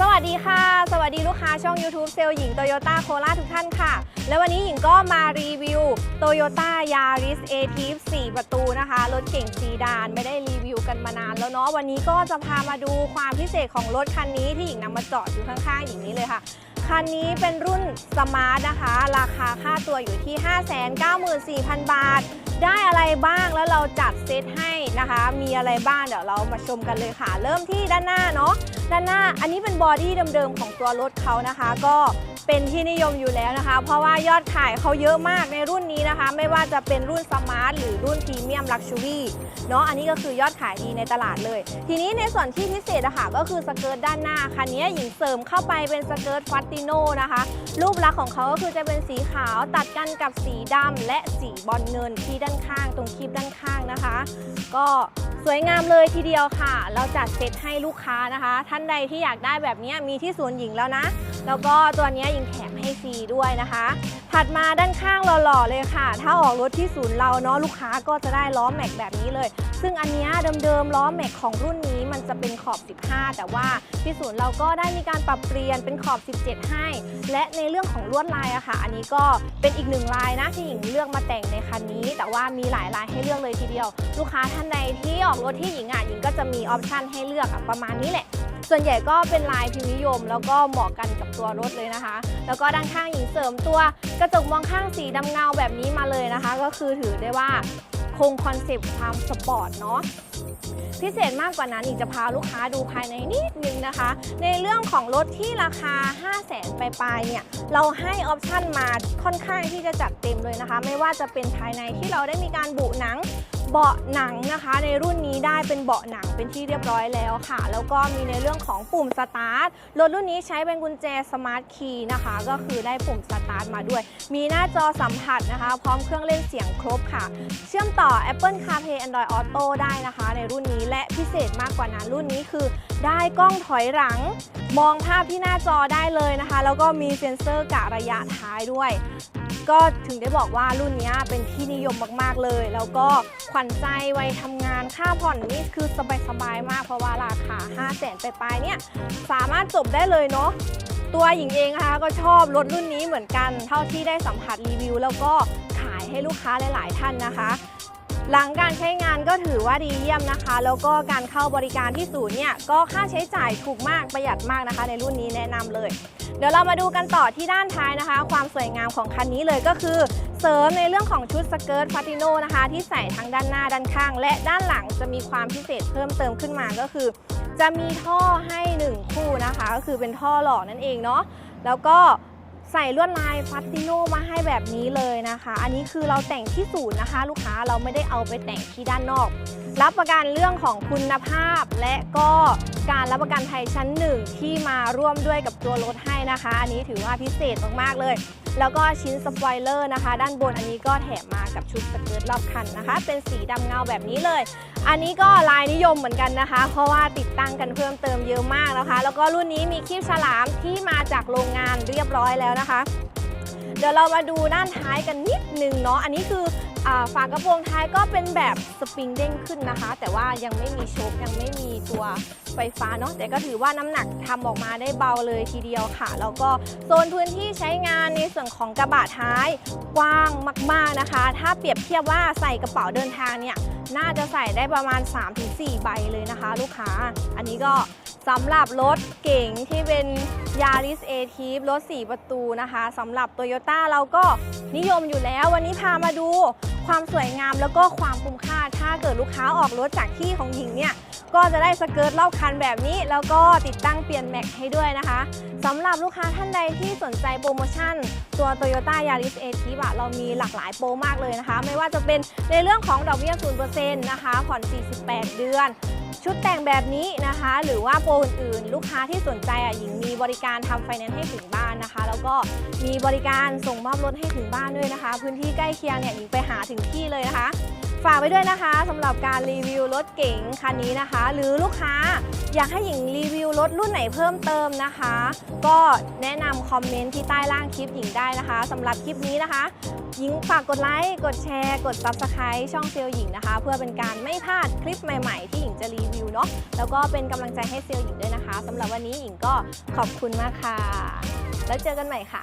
สวัสดีค่ะ สวัสดีลูกค้าช่อง YouTube เซลล์หญิงโตโยต้าโคราทุกท่านค่ะ และวันนี้หญิงก็มารีวิว Toyota Yaris a t i v 4ประตูนะคะ รถเก่งซีดานไม่ได้รีวิวกันมานานแล้วเนาะวันนี้ก็จะพามาดูความพิเศษของรถคันนี้ที่หญิงนำมาจอดอยู่ข้างๆอย่างนี้เลยค่ะ คันนี้เป็นรุ่นสมาร์ทนะคะ ราคาค่าตัวอยู่ที่ 594,000 บาท ได้อะไรบ้างแล้วเราจัดเซตให้นะคะ มีอะไรบ้างเดี๋ยวเรามาชมกันเลยค่ะ เริ่มที่ด้านหน้าเนาะด้านหน้าอันนี้เป็นบอดี้เดิมๆของตัวรถเขานะคะ ก็ เป็นที่นิยมอยู่แล้วนะคะ เพราะว่ายอดขายเขาเยอะมากในรุ่นนี้นะคะ ไม่ว่าจะเป็นรุ่นสมาร์ทหรือรุ่นพรีเมียมลักชูรี่เนาะอันนี้ก็คือยอดขายดีในตลาดเลย ทีนี้ในส่วนที่พิเศษอะค่ะก็คือสเกิร์ตด้านหน้าคันนี้หญิงเสริมเข้าไปเป็นสเกิร์ตฟัตติโนนะคะ รูปลักษณ์ของเขาก็คือจะเป็นสีขาวตัดกันกับสีดำและสีบอลเงินที่ด้านข้างตรงคลิปด้านข้างนะคะ ก็สวยงามเลยทีเดียวค่ะ เราจัดเซตให้ลูกค้านะคะ ท่านใดที่อยากได้แบบนี้มีที่ศูนหญิงแล้วนะ แล้วก็ตัวนี้ยิงแถมให้ฟรีด้วยนะคะ ถัดมาด้านข้างหล่อๆเลยค่ะ ถ้าออกรถที่ศูนย์เราเนาะลูกค้าก็จะได้ล้อแม็กแบบนี้เลย ซึ่งอันนี้เดิมๆล้อแม็กของรุ่นนี้มันจะเป็นขอบ 15 แต่ว่าที่ศูนย์เราก็ได้มีการปรับเปลี่ยนเป็นขอบ 17 ให้ และในเรื่องของลวดลายอะค่ะ อันนี้ก็เป็นอีกหนึ่งลายนะที่หญิงเลือกมาแต่งในคันนี้ แต่ว่ามีหลายลายให้เลือกเลยทีเดียว ลูกค้าท่านใดที่ออกรถที่หญิงอะหญิงก็จะมีออปชันให้เลือกอประมาณนี้แหละ ส่วนใหญ่ก็เป็นลายพิมพ์นิยม แล้วก็เหมาะกันกับตัวรถเลยนะคะ แล้วก็ด้านข้างหญิงเสริมตัวกระจกมองข้างสีดำเงาแบบนี้มาเลยนะคะ ก็คือถือได้ว่าคงคอนเซปต์ความสปอร์ตเนาะพิเศษมากกว่านั้นอีกจะพาลูกค้าดูภายในนิดนึงนะคะ ในเรื่องของรถที่ราคา 5 0 0แสนปลายเนี่ย เราให้ออปชั่นมาค่อนข้างที่จะจัดเต็มเลยนะคะ ไม่ว่าจะเป็นภายในที่เราได้มีการบุหนังเบาะหนังนะคะ ในรุ่นนี้ได้เป็นเบาะหนังเป็นที่เรียบร้อยแล้วค่ะ แล้วก็มีในเรื่องของปุ่มสตาร์ทรถรุ่นนี้ใช้เป็นกุญแจสมาร์ทคีย์นะคะ ก็คือได้ปุ่มสตาร์ทมาด้วย มีหน้าจอสัมผัสนะคะ พร้อมเครื่องเล่นเสียงครบค่ะ เชื่อมต่อ Apple CarPlay Android Auto ได้นะคะ ในรุ่นนี้และพิเศษมากกว่านั้นรุ่นนี้คือ ได้กล้องถอยหลัง มองภาพที่หน้าจอได้เลยนะคะ แล้วก็มีเซ็นเซอร์กะระยะท้ายด้วย ก็ถึงได้บอกว่ารุ่นนี้เป็นที่นิยมมากๆเลย แล้วก็ขวัญใจวัยทำงานค่าผ่อนนี่คือสบายๆมากเพราะว่าราคา 5 0 0แสนไปลายๆเนี่ยสามารถจบได้เลยเนาะตัวหญิงเองนะคะก็ชอบรถรุ่นนี้เหมือนกัน เท่าที่ได้สัมผัสรีวิว แล้วก็ขายให้ลูกค้าหลาย ๆ ท่านนะคะ หลังการใช้งานก็ถือว่าดีเยี่ยมนะคะ แล้วก็การเข้าบริการที่ศูนย์เนี่ยก็ค่าใช้จ่ายถูกมากประหยัดมากนะคะ ในรุ่นนี้แนะนำเลย เดี๋ยวเรามาดูกันต่อที่ด้านท้ายนะคะ ความสวยงามของคันนี้เลยก็คือ เสริมในเรื่องของชุดสเกิร์ตฟาติโนนะคะ ที่ใส่ทั้งด้านหน้าด้านข้าง และด้านหลังจะมีความพิเศษเพิ่มเติมขึ้นมาก็คือ จะมีท่อให้หนึ่งคู่นะคะ ก็คือเป็นท่อหล่อนั่นเองเนาะแล้วก็ ใส่ลวดลายฟัตติโนมาให้แบบนี้เลยนะคะ อันนี้คือเราแต่งที่ศูนย์นะคะ ลูกค้าเราไม่ได้เอาไปแต่งที่ด้านนอก รับประกันเรื่องของคุณภาพและก็ การรับประกันไทยชั้นหนึ่งที่มาร่วมด้วยกับตัวรถให้นะคะ อันนี้ถือว่าพิเศษมากๆเลย แล้วก็ชิ้นสปอยเลอร์นะคะ ด้านบนอันนี้ก็แถมมากับชุดสเกิร์ตรอบคันนะคะ เป็นสีดำเงาแบบนี้เลย อันนี้ก็ลายนิยมเหมือนกันนะคะ เพราะว่าติดตั้งกันเพิ่มเติมเยอะมากนะคะ แล้วก็รุ่นนี้มีคีบฉลามที่มาจากโรงงานเรียบร้อยแล้วนะคะ เดี๋ยวเรามาดูด้านท้ายกันนิดนึงเนาะ อันนี้คืออฝากระโปรงท้ายก็เป็นแบบสปริงเด้งขึ้นนะคะ แต่ว่ายังไม่มีโชคยังไม่มีตัวไฟฟ้าเนาะ แต่ก็ถือว่าน้ำหนักทำออกมาได้เบาเลยทีเดียวค่ะ แล้วก็โซนพื้นที่ใช้งานในส่วนของกระบะท้ายกว้างมาก ๆนะคะ ถ้าเปรียบเทียบว่าใส่กระเป๋าเดินทางเนี่ย น่าจะใส่ได้ประมาณ 3-4 ใบเลยนะคะ ลูกค้า อันนี้ก็ สำหรับรถเก๋งที่เป็น Yaris a t i v รถ 4 ประตูนะคะสำหรับ Toyota เราก็นิยมอยู่แล้ว วันนี้พามาดูความสวยงามแล้วก็ความคุ้มค่า ถ้าเกิดลูกค้าออกรถจากที่ของหญิงเนี่ย ก็จะได้สเกิร์ตรอบคันแบบนี้ แล้วก็ติดตั้งเปลี่ยนแม็กให้ด้วยนะคะสำหรับลูกค้าท่านใดที่สนใจโปรโมชั่น ตัว Toyota Yaris a t i v อะเรามีหลากหลายโปรมากเลยนะคะ ไม่ว่าจะเป็นในเรื่องของดอกเบี้ย0%นะคะผ่อน 48 เดือน ชุดแต่งแบบนี้นะคะ หรือว่าโปรอื่นๆ ลูกค้าที่สนใจอะหญิงมีบริการทำไฟแนนซ์ให้ถึงบ้านนะคะ แล้วก็มีบริการส่งมอบรถให้ถึงบ้านด้วยนะคะ พื้นที่ใกล้เคียงเนี่ยหญิงไปหาถึงที่เลยนะคะ ฝากไว้ด้วยนะคะสำหรับการรีวิวรถเก๋งคันนี้นะคะ หรือลูกค้าอยากให้หญิงรีวิวรถรุ่นไหนเพิ่มเติมนะคะ ก็แนะนำคอมเมนต์ที่ใต้ล่างคลิปหญิงได้นะคะสำหรับคลิปนี้นะคะ หญิงฝากกดไลค์กดแชร์ กด Subscribe ช่องเซลล์หญิงนะคะ เพื่อเป็นการไม่พลาดคลิปใหม่ๆ ที่หญิงจะรีวิวเนาะแล้วก็เป็นกำลังใจให้เซลล์หญิงด้วยนะคะสำหรับวันนี้หญิงก็ขอบคุณมากค่ะ แล้วเจอกันใหม่ค่ะ